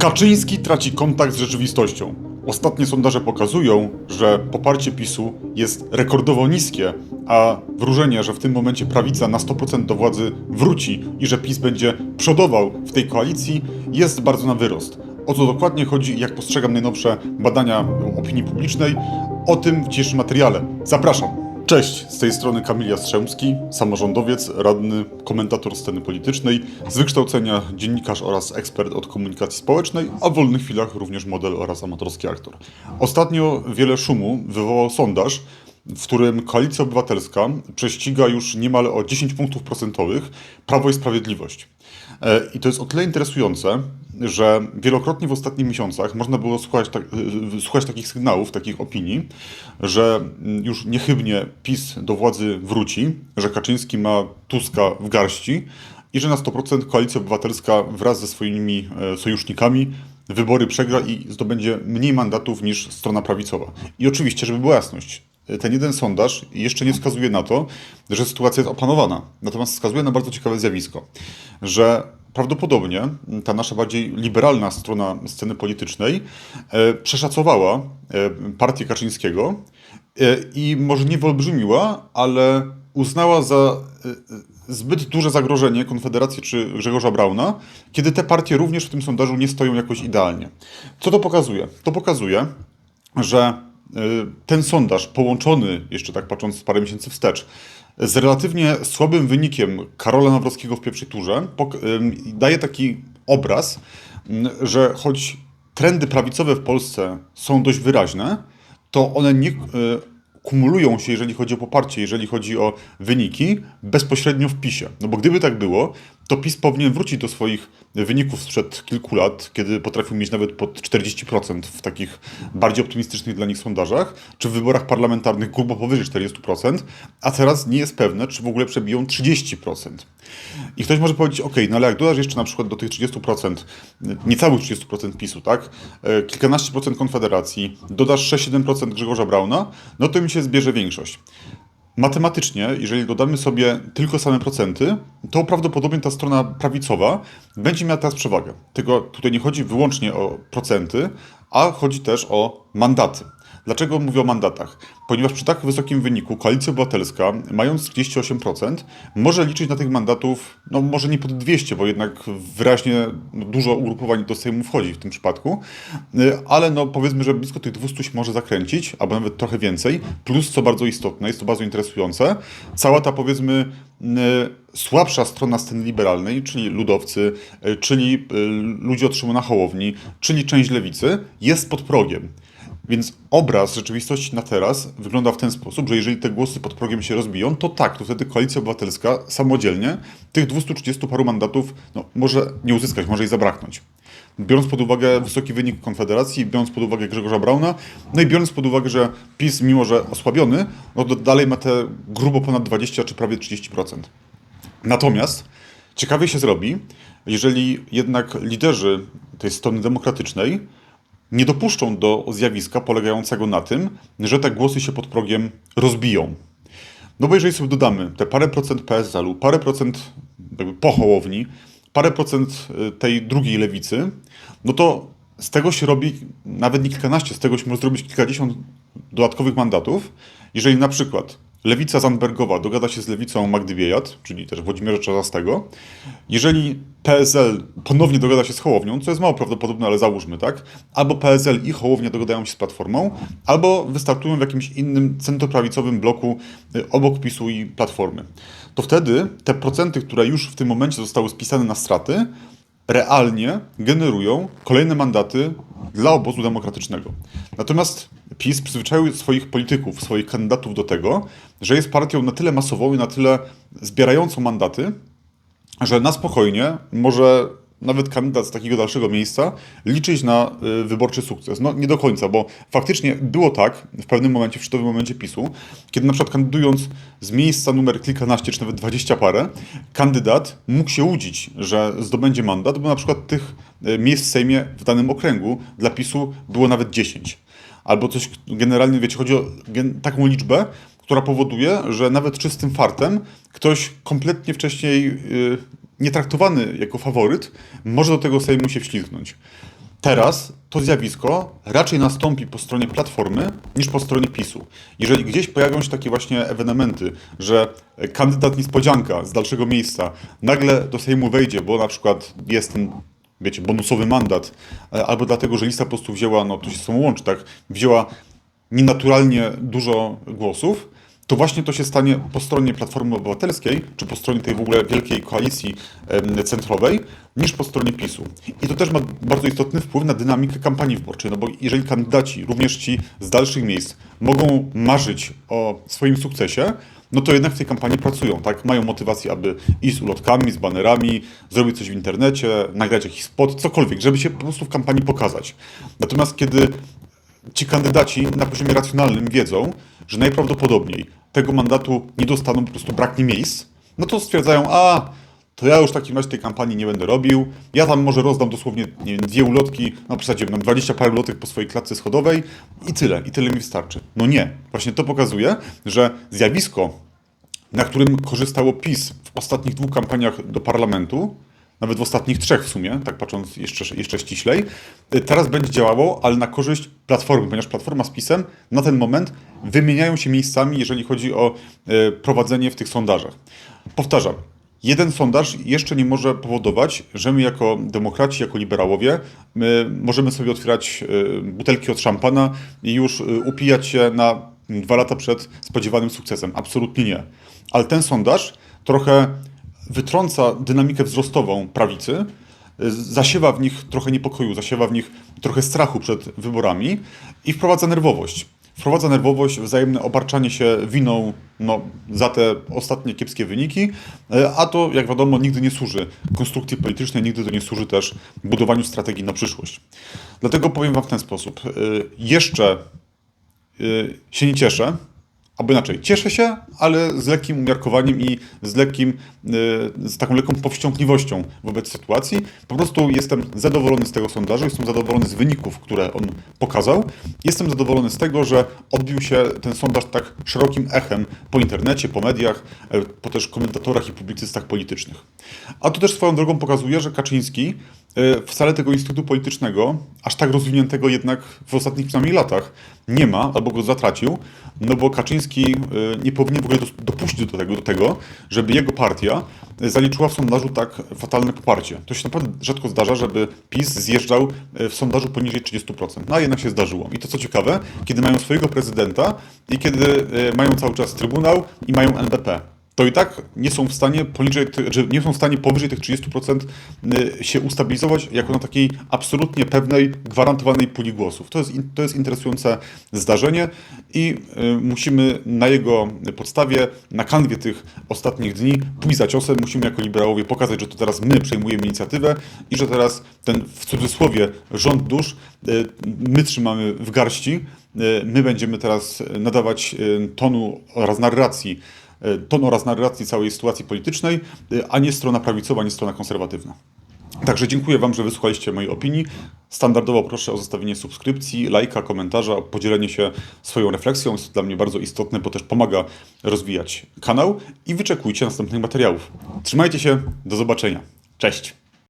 Kaczyński traci kontakt z rzeczywistością. Ostatnie sondaże pokazują, że poparcie PiSu jest rekordowo niskie, a wróżenie, że w tym momencie prawica na 100% do władzy wróci i że PiS będzie przodował w tej koalicji, jest bardzo na wyrost. O co dokładnie chodzi jak postrzegam najnowsze badania opinii publicznej, o tym w dzisiejszym materiale. Zapraszam! Cześć, z tej strony Kamil Jastrzębski, samorządowiec, radny, komentator sceny politycznej, z wykształcenia dziennikarz oraz ekspert od komunikacji społecznej, a w wolnych chwilach również model oraz amatorski aktor. Ostatnio wiele szumu wywołał sondaż, w którym Koalicja Obywatelska prześciga już niemal o 10 punktów procentowych Prawo i Sprawiedliwość. E, I to jest o tyle interesujące, że wielokrotnie w ostatnich miesiącach można było słuchać, tak, y, słuchać takich sygnałów, takich opinii, że mm, już niechybnie PiS do władzy wróci, że Kaczyński ma Tuska w garści i że na 100% Koalicja Obywatelska wraz ze swoimi e, sojusznikami wybory przegra i zdobędzie mniej mandatów niż strona prawicowa. I oczywiście, żeby była jasność, ten jeden sondaż jeszcze nie wskazuje na to, że sytuacja jest opanowana. Natomiast wskazuje na bardzo ciekawe zjawisko, że prawdopodobnie ta nasza bardziej liberalna strona sceny politycznej e, przeszacowała e, partię Kaczyńskiego e, i może nie wyolbrzymiła, ale uznała za zbyt duże zagrożenie Konfederacji czy Grzegorza Brauna, kiedy te partie również w tym sondażu nie stoją jakoś idealnie. Co to pokazuje? To pokazuje, że ten sondaż połączony, jeszcze tak patrząc parę miesięcy wstecz, z relatywnie słabym wynikiem Karola Nawrockiego w pierwszej turze, daje taki obraz, że choć trendy prawicowe w Polsce są dość wyraźne, to one nie y, kumulują się, jeżeli chodzi o poparcie, jeżeli chodzi o wyniki, bezpośrednio w PiSie. No bo gdyby tak było, to PiS powinien wrócić do swoich wyników sprzed kilku lat, kiedy potrafił mieć nawet pod 40% w takich bardziej optymistycznych dla nich sondażach, czy w wyborach parlamentarnych grubo powyżej 40%, a teraz nie jest pewne, czy w ogóle przebiją 30%. I ktoś może powiedzieć, ok, no ale jak dodasz jeszcze na przykład do tych 30%, niecałych 30% PiSu, tak, e, kilkanaście procent Konfederacji, dodasz 6-7% Grzegorza Brauna, no to mi się zbierze większość. Matematycznie, jeżeli dodamy sobie tylko same procenty, to prawdopodobnie ta strona prawicowa będzie miała teraz przewagę. Tylko tutaj nie chodzi wyłącznie o procenty, a chodzi też o mandaty. Dlaczego mówię o mandatach? Ponieważ przy tak wysokim wyniku Koalicja Obywatelska, mając 38%, może liczyć na tych mandatów, no może nie pod 200, bo jednak wyraźnie no, dużo ugrupowań do Sejmu wchodzi w tym przypadku, y, ale no powiedzmy, że blisko tych 200 się może zakręcić, albo nawet trochę więcej, plus co bardzo istotne, jest to bardzo interesujące, cała ta powiedzmy y, słabsza strona sceny liberalnej, czyli ludowcy, y, czyli ludzie od Szymona Hołowni, czyli część lewicy, jest pod progiem. Więc obraz rzeczywistości na teraz wygląda w ten sposób, że jeżeli te głosy pod progiem się rozbiją, to tak, to wtedy Koalicja Obywatelska samodzielnie tych 230 paru mandatów no, może nie uzyskać, może jej zabraknąć. Biorąc pod uwagę wysoki wynik Konfederacji, biorąc pod uwagę Grzegorza Brauna, no i biorąc pod uwagę, że PiS, mimo że osłabiony, no to dalej ma te grubo ponad 20 czy prawie 30%. Natomiast ciekawie się zrobi, jeżeli jednak liderzy tej strony demokratycznej nie dopuszczą do zjawiska polegającego na tym, że te głosy się pod progiem rozbiją. No bo jeżeli sobie dodamy te parę procent PSL-u, parę procent jakby po Hołowni, parę procent y, tej drugiej lewicy, no to z tego się robi nawet nie kilkanaście, z tego się może zrobić kilkadziesiąt dodatkowych mandatów, jeżeli na przykład Lewica Zandbergowa dogada się z lewicą Magdy Biejat, czyli też Włodzimierza Czarzastego. Jeżeli PSL ponownie dogada się z Hołownią, co jest mało prawdopodobne, ale załóżmy, tak? Albo PSL i Hołownia dogadają się z Platformą, albo wystartują w jakimś innym centroprawicowym bloku y, obok PiSu i Platformy. To wtedy te procenty, które już w tym momencie zostały spisane na straty, realnie generują kolejne mandaty dla obozu demokratycznego. Natomiast PiS przyzwyczaił swoich polityków, swoich kandydatów do tego, że jest partią na tyle masową i na tyle zbierającą mandaty, że na spokojnie może nawet kandydat z takiego dalszego miejsca liczyć na y, wyborczy sukces. No nie do końca, bo faktycznie było tak w pewnym momencie, w szczytowym momencie PiSu, kiedy na przykład kandydując z miejsca numer kilkanaście czy nawet dwadzieścia parę, kandydat mógł się łudzić, że zdobędzie mandat, bo na przykład tych y, miejsc w Sejmie w danym okręgu dla PiSu było nawet 10. Albo coś generalnie, wiecie, chodzi o taką liczbę, która powoduje, że nawet czystym fartem ktoś kompletnie wcześniej y, nietraktowany jako faworyt może do tego Sejmu się wślizgnąć. Teraz to zjawisko raczej nastąpi po stronie Platformy niż po stronie PiSu. Jeżeli gdzieś pojawią się takie właśnie ewenementy, że kandydat niespodzianka z dalszego miejsca nagle do Sejmu wejdzie, bo na przykład jest ten, wiecie, bonusowy mandat, e, albo dlatego, że lista po prostu wzięła, no to się są łączy, tak, wzięła nienaturalnie dużo głosów, to właśnie to się stanie po stronie Platformy Obywatelskiej, czy po stronie tej w ogóle wielkiej koalicji centrowej, niż po stronie PiSu. I to też ma bardzo istotny wpływ na dynamikę kampanii wyborczej, no bo jeżeli kandydaci, również ci z dalszych miejsc, mogą marzyć o swoim sukcesie, no to jednak w tej kampanii pracują, tak? Mają motywację, aby iść z ulotkami, z banerami, zrobić coś w internecie, nagrać jakiś spot, cokolwiek, żeby się po prostu w kampanii pokazać. Natomiast kiedy ci kandydaci na poziomie racjonalnym wiedzą, że najprawdopodobniej tego mandatu nie dostaną, po prostu braknie miejsc, no to stwierdzają, a to ja już w takim razie tej kampanii nie będę robił, ja tam może rozdam dosłownie nie wiem, dwie ulotki, no przesadziłem, mam 20 parę ulotek po swojej klatce schodowej i tyle, i tyle mi wystarczy. No nie, właśnie to pokazuje, że zjawisko, na którym korzystało PiS w ostatnich dwóch kampaniach do parlamentu, nawet w ostatnich trzech w sumie, tak patrząc jeszcze, jeszcze ściślej, y, teraz będzie działało, ale na korzyść Platformy, ponieważ Platforma z PiSem na ten moment wymieniają się miejscami, jeżeli chodzi o y, prowadzenie w tych sondażach. Powtarzam, jeden sondaż jeszcze nie może powodować, że my jako demokraci, jako liberałowie, my możemy sobie otwierać y, butelki od szampana i już upijać się na dwa lata przed spodziewanym sukcesem. Absolutnie nie. Ale ten sondaż trochę wytrąca dynamikę wzrostową prawicy, zasiewa w nich trochę niepokoju, zasiewa w nich trochę strachu przed wyborami i wprowadza nerwowość. Wprowadza nerwowość, wzajemne obarczanie się winą no, za te ostatnie kiepskie wyniki, a to, jak wiadomo, nigdy nie służy konstrukcji politycznej, nigdy to nie służy też budowaniu strategii na przyszłość. Dlatego powiem Wam w ten sposób. Jeszcze się nie cieszę, albo inaczej, cieszę się, ale z lekkim umiarkowaniem i z lekkim, y, z taką lekką powściągliwością wobec sytuacji. Po prostu jestem zadowolony z tego sondażu, jestem zadowolony z wyników, które on pokazał. Jestem zadowolony z tego, że odbił się ten sondaż tak szerokim echem po internecie, po mediach, e, po też komentatorach i publicystach politycznych. A to też swoją drogą pokazuje, że Kaczyński wcale tego instytutu politycznego, aż tak rozwiniętego jednak w ostatnich przynajmniej latach, nie ma, albo go zatracił, no bo Kaczyński e, nie powinien w ogóle dopuścić do tego, do tego, żeby jego partia zaliczyła w sondażu tak fatalne poparcie. To się naprawdę rzadko zdarza, żeby PiS zjeżdżał w sondażu poniżej 30%. No a jednak się zdarzyło. I to co ciekawe, kiedy mają swojego prezydenta i kiedy mają cały czas Trybunał i mają NBP to i tak nie są w stanie poniżej, że nie są w stanie powyżej tych 30% y, się ustabilizować jako na takiej absolutnie pewnej, gwarantowanej puli głosów. To jest, to jest interesujące zdarzenie i y, musimy na jego podstawie, na kanwie tych ostatnich dni pójść za ciosem. Musimy jako liberałowie pokazać, że to teraz my przejmujemy inicjatywę i że teraz ten w cudzysłowie rząd dusz y, my trzymamy w garści. My będziemy teraz nadawać tonu oraz narracji ton oraz narracji całej sytuacji politycznej, e, a nie strona prawicowa, nie strona konserwatywna. Także dziękuję Wam, że wysłuchaliście mojej opinii. Standardowo proszę o zostawienie subskrypcji, lajka, komentarza, podzielenie się swoją refleksją. Jest to dla mnie bardzo istotne, bo też pomaga rozwijać kanał i wyczekujcie następnych materiałów. Trzymajcie się, do zobaczenia. Cześć!